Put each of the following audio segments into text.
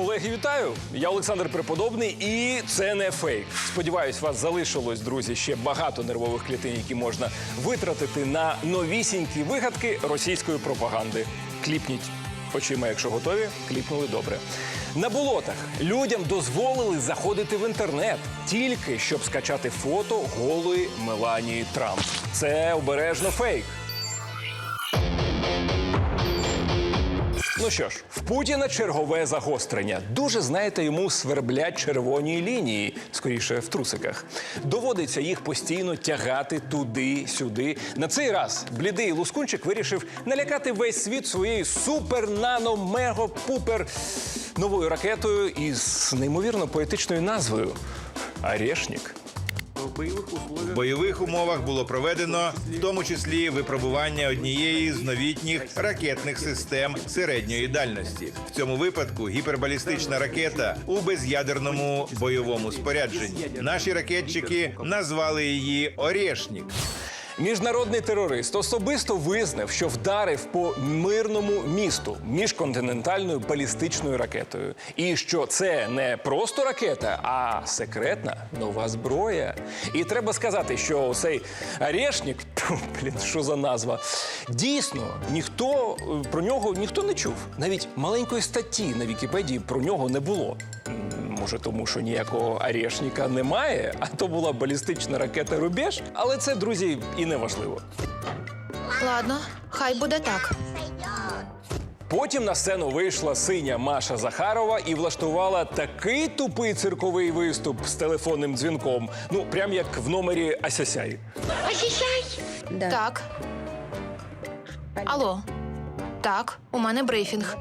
Колеги, вітаю! Я Олександр Преподобний, і це не фейк. Сподіваюсь, вас залишилось, друзі, ще багато нервових клітин, які можна витратити на новісінькі вигадки російської пропаганди. Кліпніть очима, якщо готові, кліпнули добре. На болотах людям дозволили заходити в інтернет тільки щоб скачати фото голої Меланії Трамп. Це обережно фейк. Ну що ж, в Путіна чергове загострення. Дуже знаєте, йому сверблять червоні лінії, скоріше в трусиках. Доводиться їх постійно тягати туди-сюди. На цей раз блідий лускунчик вирішив налякати весь світ своєю супер нано мего пупер новою ракетою із неймовірно поетичною назвою Орешник. В бойових умовах було проведено в тому числі випробування однієї з новітніх ракетних систем середньої дальності. В цьому випадку гіпербалістична ракета у без'ядерному бойовому спорядженні. Наші ракетчики назвали її Орешнік. Міжнародний терорист особисто визнав, що вдарив по мирному місту міжконтинентальною балістичною ракетою, і що це не просто ракета, а секретна нова зброя. І треба сказати, що цей Орешник, блін, що за назва, дійсно ніхто е, про нього ніхто не чув. Навіть маленької статті на Вікіпедії про нього не було. Може, тому що ніякого Орешника немає, а то була балістична ракета Рубеж. Але це, друзі, і не важливо. Ладно, хай буде так. Потім на сцену вийшла синя Маша Захарова і влаштувала такий тупий цирковий виступ з телефонним дзвінком. Ну, прям як в номері Асясяй. Так. Алло. Так, у мене брифінг.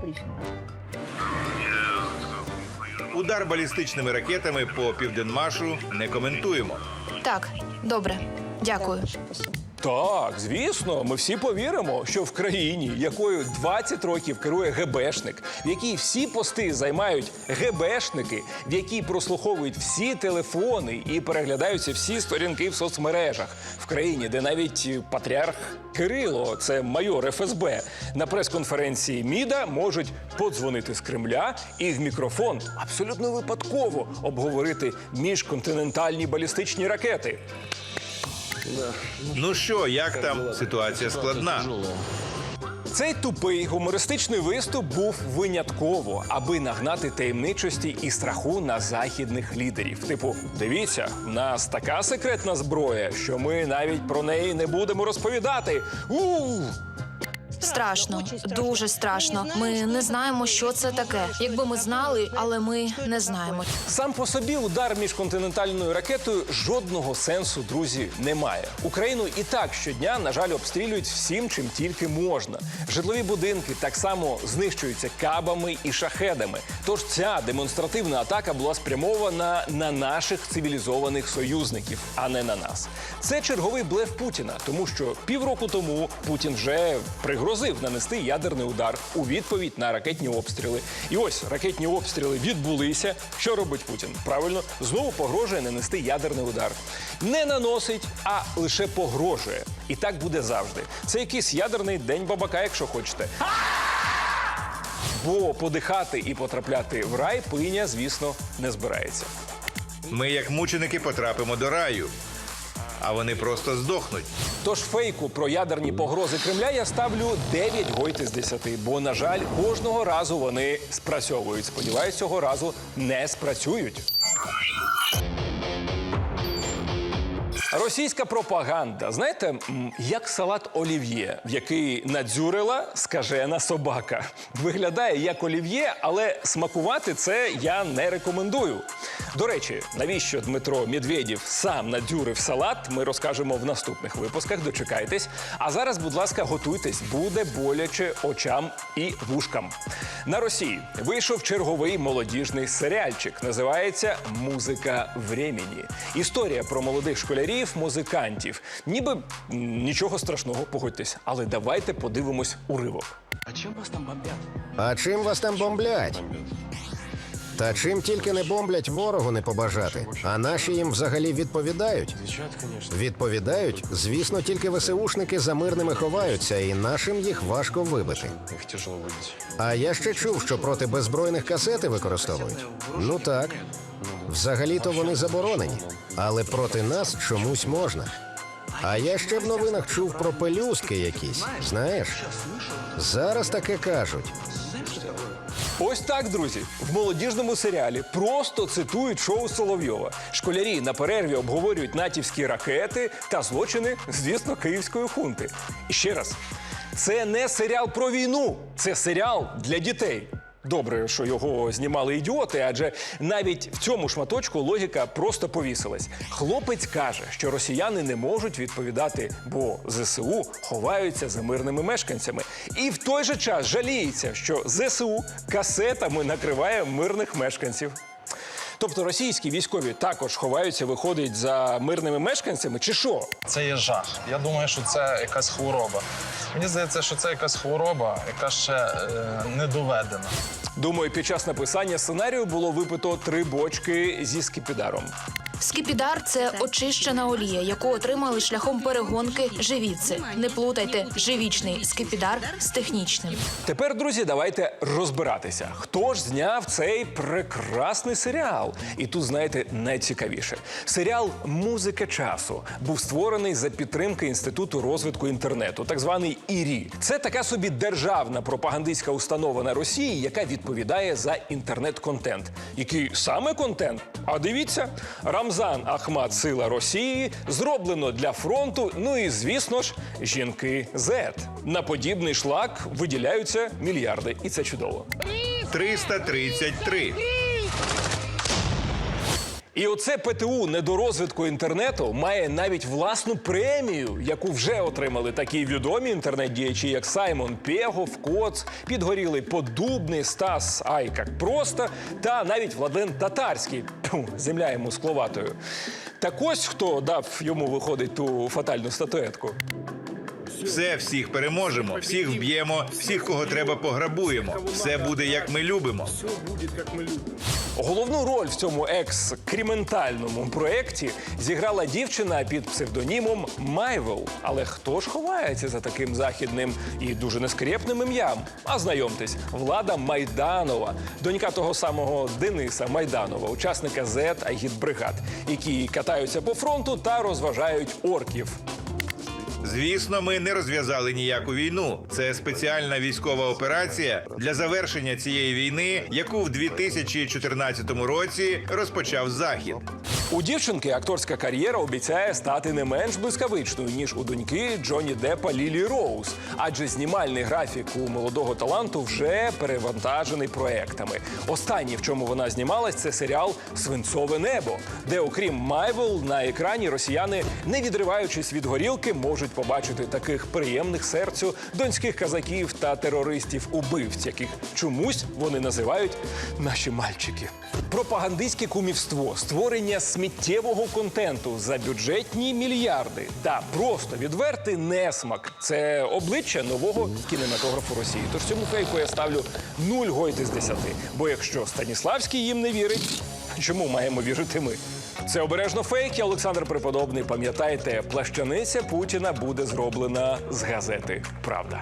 Удар балістичними ракетами по південмашу не коментуємо. Так, добре. Дякую. Так, звісно, ми всі повіримо, що в країні, якою 20 років керує ГБшник, в якій всі пости займають ГБшники, в якій прослуховують всі телефони і переглядаються всі сторінки в соцмережах, в країні, де навіть патріарх Кирило, це майор ФСБ, на прес-конференції МІДа можуть подзвонити з Кремля і в мікрофон абсолютно випадково обговорити міжконтинентальні балістичні ракети. Ну що, як там ситуація складна? Цей тупий гумористичний виступ був винятково, аби нагнати таємничості і страху на західних лідерів. Типу, дивіться, в нас така секретна зброя, що ми навіть про неї не будемо розповідати. у Страшно, дуже страшно. Ми не знаємо, що це таке. Якби ми знали, але ми не знаємо. Сам по собі удар міжконтинентальною ракетою жодного сенсу, друзі, не має. Україну і так щодня, на жаль, обстрілюють всім, чим тільки можна. Житлові будинки так само знищуються кабами і шахедами. Тож ця демонстративна атака була спрямована на наших цивілізованих союзників, а не на нас. Це черговий блеф Путіна, тому що півроку тому Путін вже пригрозив нанести ядерний удар у відповідь на ракетні обстріли. І ось ракетні обстріли відбулися. Що робить Путін? Правильно, знову погрожує нанести ядерний удар. Не наносить, а лише погрожує. І так буде завжди. Це якийсь ядерний день бабака, якщо хочете. Бо подихати і потрапляти в рай пиня, звісно, не збирається. Ми, як мученики, потрапимо до раю, а вони просто здохнуть. Тож фейку про ядерні погрози Кремля я ставлю 9 гойти з 10, бо, на жаль, кожного разу вони спрацьовують. Сподіваюсь, цього разу не спрацюють. Російська пропаганда, знаєте, як салат олів'є, в який надзюрила скажена собака. Виглядає як олів'є, але смакувати це я не рекомендую. До речі, навіщо Дмитро Медведєв сам надзюрив салат, ми розкажемо в наступних випусках. Дочекайтесь. А зараз, будь ласка, готуйтесь, буде боляче очам і вушкам. На Росії вийшов черговий молодіжний серіальчик. Називається Музика времені. Історія про молодих школярів, музикантів. Ніби нічого страшного, погодьтесь. Але давайте подивимось уривок. А чим вас там бомблять? Та чим тільки не бомблять ворогу не побажати. А наші їм взагалі відповідають. Відповідають, звісно, тільки ВСУшники за мирними ховаються, і нашим їх важко вибити. А я ще чув, що проти беззбройних касети використовують. Ну так. Взагалі-то вони заборонені, але проти нас чомусь можна. А я ще в новинах чув про пелюстки якісь. Знаєш, зараз таке кажуть. Ось так, друзі, в молодіжному серіалі просто цитують шоу Соловйова. Школярі на перерві обговорюють натівські ракети та злочини, звісно, київської хунти. І ще раз, це не серіал про війну, це серіал для дітей. Добре, що його знімали ідіоти, адже навіть в цьому шматочку логіка просто повісилась. Хлопець каже, що росіяни не можуть відповідати, бо ЗСУ ховаються за мирними мешканцями. І в той же час жаліється, що ЗСУ касетами накриває мирних мешканців. Тобто російські військові також ховаються, виходить за мирними мешканцями, чи що? Це є жах. Я думаю, що це якась хвороба. Мені здається, що це якась хвороба, яка ще е, не доведена. Думаю, під час написання сценарію було випито три бочки зі скіпідаром. Скіпідар це очищена олія, яку отримали шляхом перегонки живіци. Не плутайте живічний скіпідар з технічним. Тепер, друзі, давайте розбиратися. Хто ж зняв цей прекрасний серіал? І тут, знаєте, найцікавіше. Серіал Музика часу був створений за підтримки Інституту розвитку інтернету, так званий ІРІ. Це така собі державна пропагандистська установа на Росії, яка відповідає за інтернет-контент. Який саме контент? А дивіться, Рамзан Ахмат Сила Росії зроблено для фронту. Ну і звісно ж, жінки Z. На подібний шлак виділяються мільярди, і це чудово. 333. І оце ПТУ недорозвитку інтернету має навіть власну премію, яку вже отримали такі відомі інтернет-діячі, як Саймон Пегов, Коц, підгорілий Подубний, Стас Айкак Просто та навіть Владлен Татарський. Земля йому скловатою. Так ось хто дав йому виходить ту фатальну статуетку. Все, всіх переможемо, всіх вб'ємо, всіх, кого треба, пограбуємо. Все буде як ми любимо. Головну роль в цьому екскрементальному проєкті зіграла дівчина під псевдонімом Майвел. Але хто ж ховається за таким західним і дуже нескрєпним ім'ям? А знайомтесь, влада Майданова, донька того самого Дениса Майданова, учасника Z агітбригад, які катаються по фронту та розважають орків. Звісно, ми не розв'язали ніяку війну. Це спеціальна військова операція для завершення цієї війни, яку в 2014 році розпочав Захід. У дівчинки акторська кар'єра обіцяє стати не менш блискавичною ніж у доньки Джонні Деппа Лілі Роуз, адже знімальний графік у молодого таланту вже перевантажений проектами. Останній, в чому вона знімалась, це серіал Свинцове небо, де, окрім Майвел, на екрані росіяни, не відриваючись від горілки, можуть побачити таких приємних серцю донських казаків та терористів-убивць, яких чомусь вони називають наші мальчики. Пропагандистське кумівство, створення сміттєвого контенту за бюджетні мільярди та просто відвертий несмак це обличчя нового кінематографу Росії. Тож цьому фейку я ставлю 0 гойти з 10. Бо якщо Станіславський їм не вірить, чому маємо вірити ми? Це обережно фейк. Олександр Преподобний. Пам'ятайте, плащаниця Путіна буде зроблена з газети. Правда.